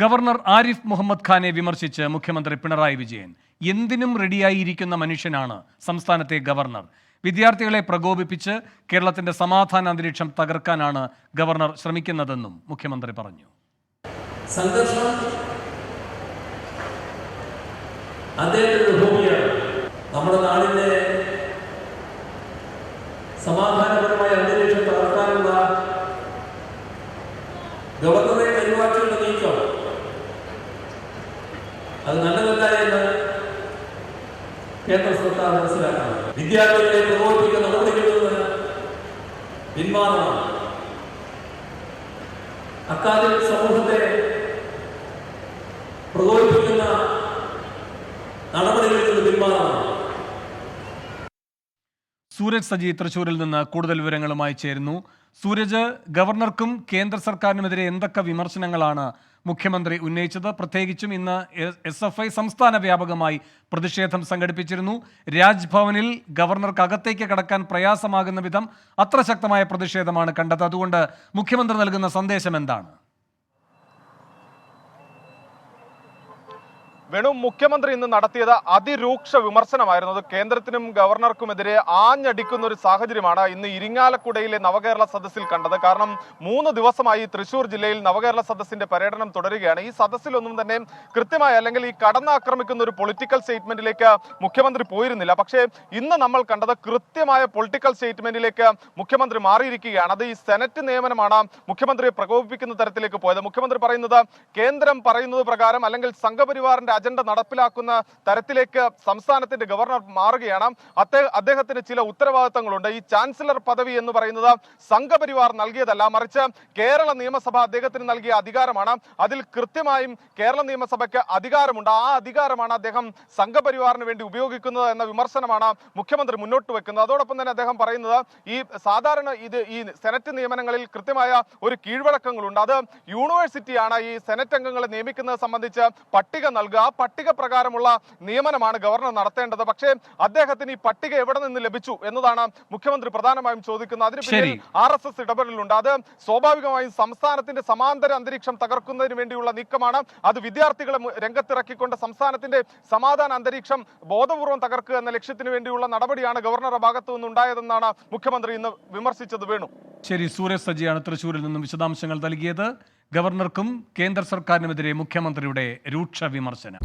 Governor Arif Muhammad ഖാനെ വിമർശിച്ച് മുഖ്യമന്ത്രി പിണറായി വിജയൻ. എന്തിനും റെഡിയായിരിക്കുന്ന മനുഷ്യനാണ് സംസ്ഥാനത്തെ ഗവർണർ. വിദ്യാർത്ഥികളെ പ്രകോപിപ്പിച്ച് കേരളത്തിന്റെ സമാധാന അന്തരീക്ഷം തകർക്കാനാണ് ഗവർണർ ശ്രമിക്കുന്നതെന്നും മുഖ്യമന്ത്രി പറഞ്ഞു. നമ്മുടെ നാടിന്റെ സമാധാനപരമായ അന്തരീക്ഷം തകർക്കാനുള്ള ഗവർണറെ കൈമാറ്റിയുള്ള നീക്കം അത് നല്ലതല്ല എന്ന് കേന്ദ്ര സർക്കാർ മനസ്സിലാക്കണം. വിദ്യാർത്ഥികളെ പ്രകോപിപ്പിക്കുന്ന നടപടികളിൽ പിന്മാറണം അക്കാദമിക് സമൂഹത്തെ പ്രകോപിപ്പിക്കുന്ന നടപടികളിൽ നിന്ന് പിന്മാറണം സൂരജ് സജി തൃശൂരിൽ നിന്ന് കൂടുതൽ വിവരങ്ങളുമായി ചേരുന്നു. സൂരജ് ഗവർണർക്കും കേന്ദ്ര സർക്കാരിനുമെതിരെ എന്തൊക്കെ വിമർശനങ്ങളാണ് മുഖ്യമന്ത്രി ഉന്നയിച്ചത്? പ്രത്യേകിച്ചും ഇന്ന് എസ് എഫ് ഐ സംസ്ഥാന വ്യാപകമായി പ്രതിഷേധം സംഘടിപ്പിച്ചിരുന്നു. രാജ്ഭവനിൽ ഗവർണർക്ക് അകത്തേക്ക് കടക്കാൻ പ്രയാസമാകുന്ന വിധം അത്ര ശക്തമായ പ്രതിഷേധമാണ് കണ്ടത്. അതുകൊണ്ട് മുഖ്യമന്ത്രി നൽകുന്ന സന്ദേശം എന്താണ്? വേണു മുഖ്യമന്ത്രി ഇന്ന് നടത്തിയത് അതിരൂക്ഷ വിമർശനമായിരുന്നു. അത് കേന്ദ്രത്തിനും ഗവർണർക്കുമെതിരെ ആഞ്ഞടിക്കുന്ന ഒരു സാഹചര്യമാണ് ഇന്ന് ഇരിങ്ങാലക്കുടയിലെ നവകേരള സദസ്സിൽ കണ്ടത്. കാരണം മൂന്ന് ദിവസമായി തൃശൂർ ജില്ലയിൽ നവകേരള സദസ്സിന്റെ പര്യടനം തുടരുകയാണ്. ഈ സദസ്സിലൊന്നും തന്നെ കൃത്യമായ അല്ലെങ്കിൽ ഈ കടന്നാക്രമിക്കുന്ന ഒരു പൊളിറ്റിക്കൽ സ്റ്റേറ്റ്മെന്റിലേക്ക് മുഖ്യമന്ത്രി പോയിരുന്നില്ല. പക്ഷേ ഇന്ന് നമ്മൾ കണ്ടത് കൃത്യമായ പൊളിറ്റിക്കൽ സ്റ്റേറ്റ്മെന്റിലേക്ക് മുഖ്യമന്ത്രി മാറിയിരിക്കുകയാണ്. അത് ഈ സെനറ്റ് നിയമനമാണ് മുഖ്യമന്ത്രിയെ പ്രകോപിപ്പിക്കുന്ന തരത്തിലേക്ക് പോയത്. മുഖ്യമന്ത്രി പറയുന്നത് കേന്ദ്രം പറയുന്നത് പ്രകാരം അല്ലെങ്കിൽ സംഘപരിവാറിന്റെ അജണ്ട നടപ്പിലാക്കുന്ന തരത്തിലേക്ക് സംസ്ഥാനത്തിന്റെ ഗവർണർ മാറുകയാണ്. അദ്ദേഹ- അദ്ദേഹത്തിന് ചില ഉത്തരവാദിത്തങ്ങളുണ്ട്. ഈ ചാൻസലർ പദവി എന്ന് പറയുന്നത് സംഘപരിവാർ നൽകിയതല്ല. മറിച്ച് കേരള നിയമസഭ അദ്ദേഹത്തിന് നൽകിയ അധികാരമാണ്. അതിൽ കൃത്യമായും കേരള നിയമസഭയ്ക്ക് അധികാരമുണ്ട്. ആ അധികാരമാണ് അദ്ദേഹം സംഘപരിവാറിന് വേണ്ടി ഉപയോഗിക്കുന്നത് എന്ന വിമർശനമാണ് മുഖ്യമന്ത്രി മുന്നോട്ട് വെക്കുന്നത്. അതോടൊപ്പം തന്നെ അദ്ദേഹം പറയുന്നത് ഈ സാധാരണ ഇത് ഈ സെനറ്റ് നിയമനങ്ങളിൽ കൃത്യമായ ഒരു കീഴ്വഴക്കങ്ങളുണ്ട്. അത് യൂണിവേഴ്സിറ്റിയാണ് ഈ സെനറ്റ് അംഗങ്ങളെ നിയമിക്കുന്നത് സംബന്ധിച്ച് പട്ടിക നൽകുക. ആ പട്ടിക പ്രകാരമുള്ള നിയമനമാണ് ഗവർണർ നടത്തേണ്ടത്. പക്ഷേ അദ്ദേഹത്തിന് ഈ പട്ടിക എവിടെ നിന്ന് ലഭിച്ചു എന്നതാണ് മുഖ്യമന്ത്രി പ്രധാനമായും ചോദിക്കുന്നത്. അതിന് പിന്നിൽ ആർ എസ് എസ് ഇടപെടലുണ്ട്. അത് സ്വാഭാവികമായും സംസ്ഥാനത്തിന്റെ സമാന്തര അന്തരീക്ഷം തകർക്കുന്നതിന് വേണ്ടിയുള്ള നീക്കമാണ്. അത് വിദ്യാർത്ഥികളെ രംഗത്തിറക്കിക്കൊണ്ട് സംസ്ഥാനത്തിന്റെ സമാധാന അന്തരീക്ഷം ബോധപൂർവം തകർക്കുക എന്ന ലക്ഷ്യത്തിന് വേണ്ടിയുള്ള നടപടിയാണ് ഗവർണറുടെ ഭാഗത്തു നിന്നുണ്ടായതെന്നാണ് മുഖ്യമന്ത്രി ഇന്ന് വിമർശിച്ചത് വേണു. ശരി സൂരജ് സജിയാണ് തൃശൂരിൽ നിന്നും വിശദാംശങ്ങൾ നൽകിയത്. ഗവർണർക്കും കേന്ദ്ര സർക്കാരിനുമെതിരെ മുഖ്യമന്ത്രിയുടെ രൂക്ഷ വിമർശനം.